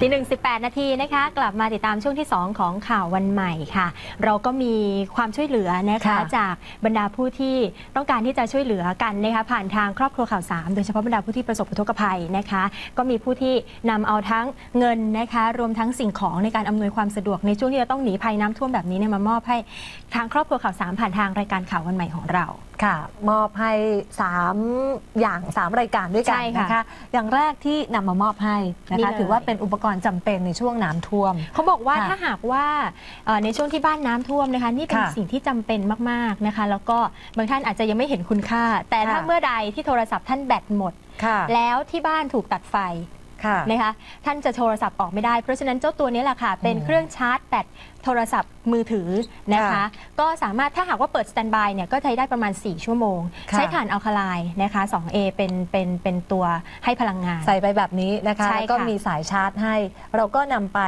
ตีหนึ่งสิบแปดนาทีนะคะ กลับมาติดตามช่วงที่ 2 ของข่าววันใหม่ค่ะ เราก็มีความช่วยเหลือนะคะค่ะจากบรรดาผู้ที่ต้องการที่จะช่วยเหลือกันนะคะผ่านทางครอบครัวข่าวสามโดยเฉพาะบรรดาผู้ที่ประสบอุทกภัยนะคะ ก็มีผู้ที่นำเอาทั้งเงินนะคะ รวมทั้งสิ่งของในการอำนวยความสะดวกในช่วงที่จะต้องหนีภัยน้ำท่วมแบบนี้เนี่ยมามอบให้ทางครอบครัวข่าวสามผ่านทางรายการข่าววันใหม่ของเรา ค่ะ มอบให้ 3 อย่าง 3 รายการด้วยกัใช่นค่ะนะคะ อย่างแรกที่นำมามอบให้นะนี่คะ เลย ถือว่าเป็นอุปกรณ์จำเป็นในช่วงน้ำท่วม เขาบอกว่าค่ะถ้าหากว่าเอ่อในช่วงที่บ้านน้ำท่วมนะคะ นี่เป็นค่ะสิ่งที่จำเป็นมากๆนะคะ แล้วก็บางท่านอาจจะยังไม่เห็นคุณค่า แต่ถ้าค่ะ เมื่อใดที่โทรศัพท์ท่านแบตหมด ค่ะ แล้วที่บ้านถูกตัดไฟ ค่ะนะคะท่านจะโทรศัพท์ออกไม่ได้ เพราะฉะนั้นเจ้าตัวนี้แหละค่ะ เป็นอืมเครื่องชาร์จแบตโทรศัพท์มือถือนะคะ ค่ะก็สามารถถ้าหากว่าเปิดสแตนบายเนี่ยก็ใช้ได้ประมาณ 4 ชั่วโมง ค่ะ ใช้ถ่านอัลคาไลน์นะคะ 2A เป็นเป็นเป็นตัวให้พลังงาน ใส่ไปแบบนี้นะคะใช่แล้วก็ค่ะ มีสายชาร์จให้ เราก็นำไป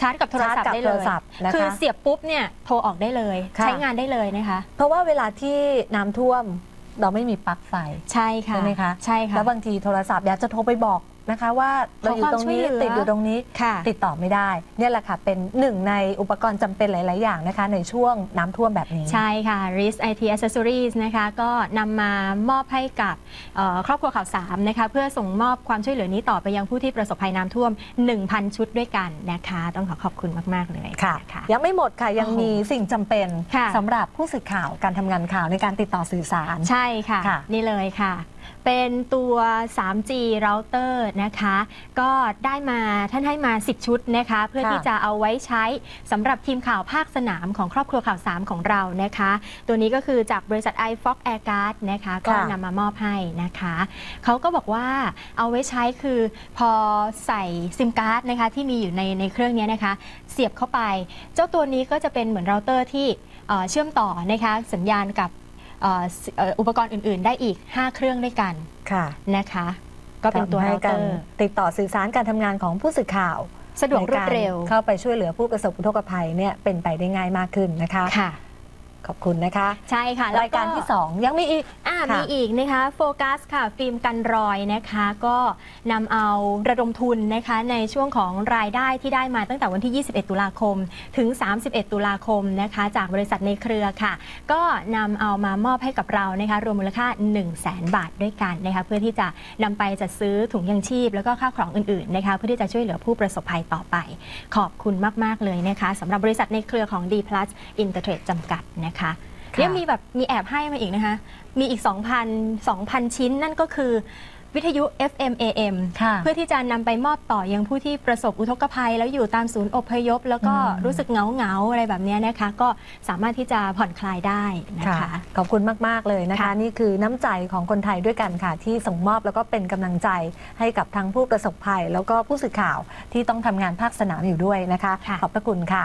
ชาร์จกับโทรศัพชาร์จท์กับได้เลโทย รศัพท์นะคะคือเสียบปุ๊บเนี่ยโทรออกได้เลย ค่ะ ใช้งานได้เลยนะคะ เพราะว่าเวลาที่น้ำท่วมเราไม่มีปลั๊กไฟ ใช่ค่ะใช่ไหมคะ ใช่ค่ะ แล้วบางทีโทรศัพท์อยากจะโทรไปบอก นะคะว่าเราอยู่ตรงนี้ขอความช่วยเหลือติดอยู่ตรงนี้ค่ะติดต่อไม่ได้ เนี่ยแหละค่ะเป็นหนึ่งในอุปกรณ์จำเป็นหลาย ๆ อย่างนะคะ ในช่วงน้ำท่วมแบบนี้ ใช่ค่ะ RIS IT Accessories นะคะก็นำมามอบให้กับเอ่อครอบครัวข่าวสามนะคะเพื่อส่งมอบความช่วยเหลือนี้ต่อไปยังผู้ที่ประสบภัยน้ำท่วม 1,000 ชุดด้วยกันนะคะ ต้องขอขอบคุณมาก ๆ เลยค่ะนะคะยังไม่หมดค่ะยังโอ้โหมีสิ่งจำเป็นค่ะสำหรับผู้สื่อข่าวการทำงานข่าวในการติดต่อสื่อสารใช่ค่ะค่ะนี่เลยค่ะ เป็นตัว 3G router นะคะ ก็ได้มาท่านให้มา 10 ชุดนะคะ เพื่อค่ะที่จะเอาไว้ใช้สำหรับทีมข่าวภาคสนามของครอบครัวข่าวสามของเรานะคะ ตัวนี้ก็คือจากบริษัท i f o x Aircard นะคะ ก็ค่ะนำมามอบให้นะคะเขาก็บอกว่าเอาไว้ใช้คือพอใส่ซิมการ์ดนะคะที่มีอยู่ในในเครื่องนี้นะคะ เสียบเข้าไป เจ้าตัวนี้ก็จะเป็นเหมือนเราเตอร์ที่เอ่อเชื่อมต่อนะคะสัญญาณกับเอ่อสเอ่ออุปกรณ์อื่น ๆ ได้อีก 5 เครื่องด้วยกันค่ะนะคะ ก็เป็นตัวทำให้เราเตกาอรร์ติดต่อสื่อสารการทำงานของผู้สื่อข่าวสะดวกรวดเร็วในการเข้าไปช่วยเหลือผู้ประสบอุทกภัยเนี่ยเป็นไปได้ง่ายมากขึ้นนะคะค่ะ ขอบคุณนะคะ ใช่ค่ะแล้วรายการที่ 2 ยังมีอีกอ่าค่ะมีอีกนะคะโฟกัสค่ะ ฟิล์มกันรอยนะคะ ก็นำเอาระดมทุนนะคะในช่วงของรายได้ที่ได้มาตั้งแต่วันที่ 21 ตุลาคม ถึง 31 ตุลาคมนะคะ จากบริษัทในเครือค่ะ ก็นำเอามามอบให้กับเรานะคะ รวมมูลค่า 1 0 0 0 0แบาทด้วยกันนะคะ เพื่อที่จะนำไปจัดซื้อถุงยังชีพ แล้วก็ข้าวของอื่นๆนะคะ เพื่อที่จะช่วยเหลือผู้ประสบภัยต่อไป ขอบคุณมากๆเลยนะคะสำหรับบริษัทในเครือของ D Plus Intertrade จำกัดนะคะค่ะยังมีแบบมีแอบให้มาอีกนะคะ มีอีก 2,000 2,000 ชิ้นนั่นก็คือวิทยุ FM AM ค่ะเพื่อที่จะนำไปมอบต่อยังผู้ที่ประสบอุทกภัย แล้วอยู่ตามศูนย์อพยพ แล้วก็อืมรู้สึกเหงาเหงาๆอะไรแบบเนี้ยนะคะ ก็สามารถที่จะผ่อนคลายได้นะคะ ขอบคุณมาก ๆ เลยนะคะค่ะนี่คือน้ำใจของคนไทยด้วยกันค่ะ ที่ส่งมอบแล้วก็เป็นกำลังใจให้กับทั้งผู้ประสบภัย แล้วก็ผู้สื่อข่าวที่ต้องทำงานภาคสนามอยู่ด้วยนะคะค่ะขอบพระคุณค่ะ